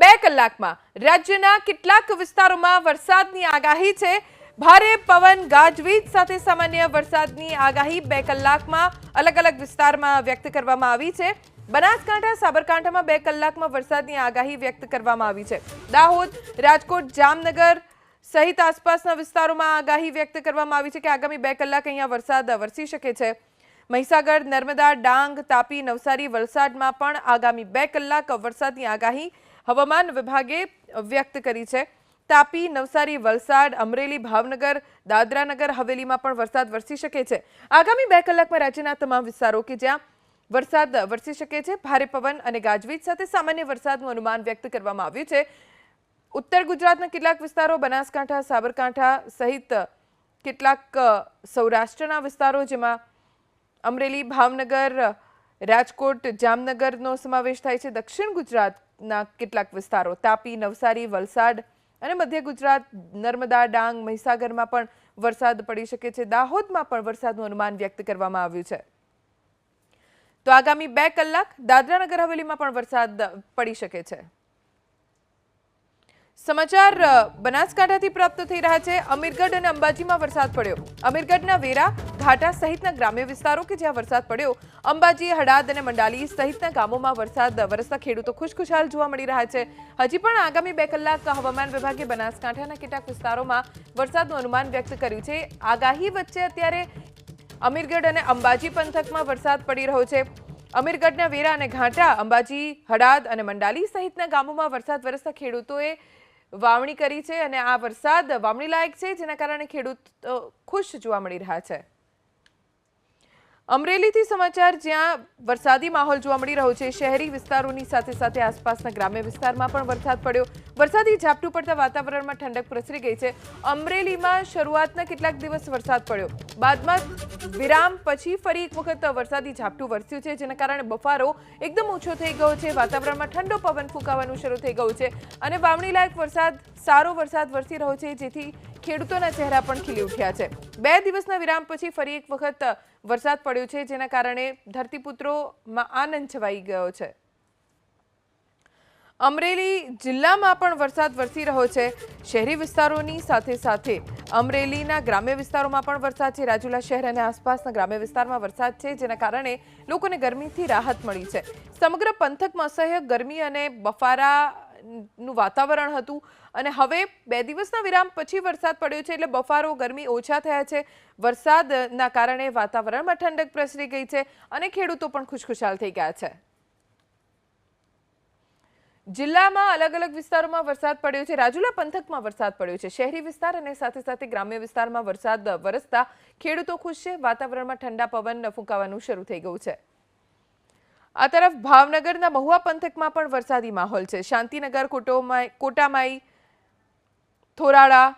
બે કલાકમાં. રાજ્યના કેટલાક વિસ્તારોમાં વરસાદની આગાહી છે. ભારે પવન ગાજવીજ સાથે સામાન્ય વરસાદની આગાહી બે કલાકમાં અલગ અલગ વિસ્તારમાં વ્યક્ત કરવામાં આવી છે. બનાસકાંઠા, સાબરકાંઠામાં બે કલાકમાં વરસાદની આગાહી વ્યક્ત કરવામાં આવી છે. દાહોદ, રાજકોટ, જામનગર સહિત આસપાસના વિસ્તારોમાં આગાહી વ્યક્ત કરવામાં આવી છે કે આગામી બે કલાક અહીંયા વરસાદ વરસી શકે છે. મહીસાગર, નર્મદા, ડાંગ, તાપી, નવસારી, વલસાડમાં પણ આગામી બે કલાક વરસાદની આગાહી હવામાન વિભાગે વ્યક્ત કરી છે, તાપી, નવસારી, વલસાડ, અમરેલી, ભાવનગર, દાદરાનગર, હવેલીમાં પણ વરસાદ વરસી શકે છે. આગામી બે કલાકમાં રાજ્યના તમામ વિસ્તારો કે જ્યાં વરસાદ વરસી શકે છે, ભારે પવન અને ગાજવીજ સાથે સામાન્ય વરસાદનું અનુમાન વ્યક્ત કરવામાં આવ્યું છે. ઉત્તર ગુજરાતના કેટલાક વિસ્તારો, બનાસકાંઠા, સાબરકાંઠા સહિત કેટલાક સૌરાષ્ટ્રના વિસ્તારો, જેમાં અમરેલી, ભાવનગર, રાજકોટ, જામનગરનો સમાવેશ થાય છે. દક્ષિણ ગુજરાતના કેટલાક વિસ્તારો. તાપી, નવસારી, વલસાડ અને મધ્ય ગુજરાત, નર્મદા, ડાંગ, મહીસાગરમાં પણ વરસાદ પડી શકે છે. દાહોદમાં પણ વરસાદનું અનુમાન વ્યક્ત કરવામાં આવ્યું છે. તો આગામી બે કલાક દાદરા નગર હવેલીમાં પણ વરસાદ પડી શકે છે. સમાચાર બનાસકાંઠાથી પ્રાપ્ત થઈ રહ્યા છે. અમીરગઢ અને અંબાજીમાં વરસાદ પડ્યો. અમીરગઢના વેરા ઘાટા સહિતના ગ્રામ્ય વિસ્તારો કે જ્યાં વરસાદ પડ્યો, અંબાજી હડાદ અને મંડાલી સહિતના ગામોમાં વરસાદ, વરસતા ખેડૂતો ખુશખુશાલ જોવા મળી રહ્યા છે. હજી પણ આગામી બે કલાક હવામાન વિભાગે બનાસકાંઠાના કેટલાક વિસ્તારોમાં વરસાદનું અનુમાન વ્યક્ત કર્યું છે. આગાહી વચ્ચે અત્યારે અમીરગઢ અને અંબાજી પંથકમાં વરસાદ પડી રહ્યો છે. અમીરગઢના વેરા અને ઘાટા, અંબાજી હડાદ અને મંડાલી સહિતના ગામોમાં વરસાદ, વરસતા ખેડૂતોએ વાવણી કરી છે અને આ વરસાદ વાવણી લાયક છે, જેના કારણે ખેડૂત ખુશ જોવા મળી રહ્યા છે. અમરેલીથી સમાચાર, જ્યાં વરસાદી માહોલ જોવા મળી રહ્યો છે. શહેરી વિસ્તારોની સાથે સાથે આસપાસના ગ્રામ્ય વિસ્તારમાં પણ વરસાદ પડ્યો. વરસાદી ઝાપટું પડતા વાતાવરણમાં ઠંડક પ્રસરી ગઈ છે. અમરેલીમાં શરૂઆતના કેટલાક દિવસ વરસાદ પડ્યો. બાદમાં વિરામ પછી ફરી એક વખત વરસાદી ઝાપટું વરસ્યું છે, જેના કારણે બફારો એકદમ ઓછો થઈ ગયો છે. વાતાવરણમાં ઠંડો પવન ફૂંકાવાનું શરૂ થઈ ગયું છે. અને વાવણી લાયક વરસાદ, સારો વરસાદ વરસી રહ્યો છે, જેથી ખેડૂતોના ચહેરા પણ ખીલી ઉઠ્યા છે. બે દિવસના વિરામ પછી ફરી એક વખત વરસાદ પડ્યો છે, જેના કારણે ધરતીપુત્રોમાં આનંદ છવાઈ ગયો છે. અમરેલી જિલ્લામાં પણ વરસાદ વરસી રહ્યો છે. શહેરી વિસ્તારોની સાથે સાથે અમરેલીના ગ્રામ્ય વિસ્તારોમાં પણ વરસાદ છે. રાજુલા શહેર અને આસપાસના ગ્રામ્ય વિસ્તારમાં વરસાદ છે, જેના કારણે લોકોને ગરમીથી રાહત મળી છે. સમગ્ર પંથકમાં અસહ્ય ગરમી અને બફારાનું વાતાવરણ હતું. અને હવે બે દિવસના વિરામ પછી વરસાદ પડ્યો છે એટલે બફારો, ગરમી ઓછા થયા છે. વરસાદના કારણે વાતાવરણમાં ઠંડક પ્રસરી ગઈ છે અને ખેડૂતો પણ ખુશખુશાલ થઈ ગયા છે. જિલ્લામાં અલગ અલગ વિસ્તારોમાં વરસાદ પડ્યો છે. રાજુલા પંથકમાં વરસાદ પડ્યો છે. શહેરી વિસ્તાર અને સાથે સાથે ગ્રામ્ય વિસ્તારમાં વરસાદ વરસતા ખેડૂતો ખુશ છે. વાતાવરણમાં ઠંડા પવન ફૂંકાવાનું શરૂ થઈ ગયું છે. આ તરફ ભાવનગરના મહુવા પંથકમાં પણ વરસાદી માહોલ છે. શાંતિનગર, કોટોમાઈ, કોટામાઈ, થોરાળા,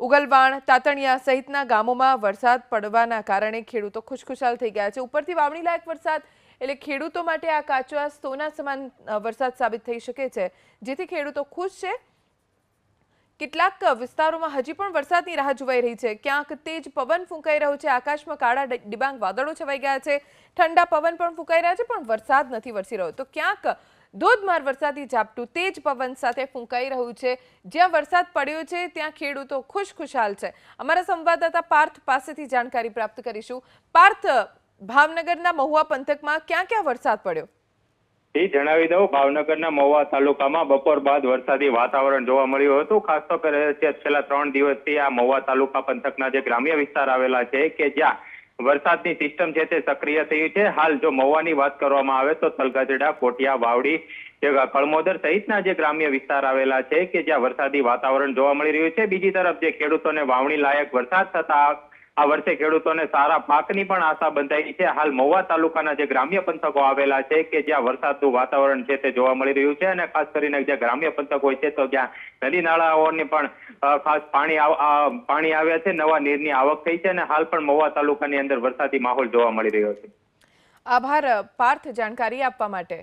ઉગલવાણ, તાતણિયા સહિતના ગામોમાં વરસાદ પડવાના કારણે ખેડૂતો ખુશખુશાલ થઈ ગયા છે. ઉપરથી વાવણી લાયક વરસાદ એટલે ખેડૂતો માટે આ કાચવા સોના સમાન વરસાદ સાબિત થઈ શકે છે. જેથી ખેડૂતો ખુશ છે કેટલાક વિસ્તારોમાં હજી પણ વરસાદની રાહ જોવાઈ રહી છે. ક્યાંક તેજ પવન ફૂંકાઈ રહ્યો છે. આકાશમાં કાળા ડિબાંગ વાદળો છવાઈ ગયા છે. ઠંડા પવન પણ ફૂંકાઈ રહ્યા છે, પણ વરસાદ નથી વરસી રહ્યો. તો ક્યાંક ધોધમાર વરસાદી ઝાપટું તેજ પવન સાથે ફૂંકાઈ રહ્યું છે. જ્યાં વરસાદ પડ્યો છે, ત્યાં ખેડૂતો ખુશ ખુશાલ છે. અમારા સંવાદદાતા પાર્થ પાસેથી જાણકારી પ્રાપ્ત કરીશું. પાર્થ, ભાવનગરના મહુવા પંથકમાં ક્યાં ક્યાં વરસાદ પડ્યો? એ જણાવી દઉં, ભાવનગરના મહુવા તાલુકામાં બપોર બાદ વરસાદી વાતાવરણ જોવા મળ્યું હતું. ખાસ તો છેલ્લા ત્રણ દિવસથી આ મહુવા તાલુકા પંથકના જે ગ્રામ્ય વિસ્તાર આવેલા છે કે જ્યાં વરસાદની સિસ્ટમ છે તે સક્રિય થઈ છે. હાલ જો મહુવાની વાત કરવામાં આવે તો તલગાજડા, કોટિયા, વાવડી કળમોદર સહિતના જે ગ્રામ્ય વિસ્તાર આવેલા છે કે જ્યાં વરસાદી વાતાવરણ જોવા મળી રહ્યું છે. બીજી તરફ જે ખેડૂતોને વાવણી લાયક વરસાદ થતા આ વર્ષે ખેડૂતોને સારા પાકની પણ આશા બંધાઈ છે. હાલ મહુવા તાલુકાના જે ગ્રામ્ય પંથકો આવેલા છે કે જ્યાં વરસાદનું વાતાવરણ છે તે જોવા મળી રહ્યું છે અને ખાસ કરીને જે ગ્રામ્ય પંથક હોય છે તો જ્યાં નદી નાળાઓની પણ ખાસ પાણી પાણી આવ્યા છે, નવા નીરની આવક થઈ છે અને હાલ પણ મહુવા તાલુકાની અંદર વરસાદી માહોલ જોવા મળી રહ્યો છે. આભાર, પાર્થ જાણકારી આપવા માટે.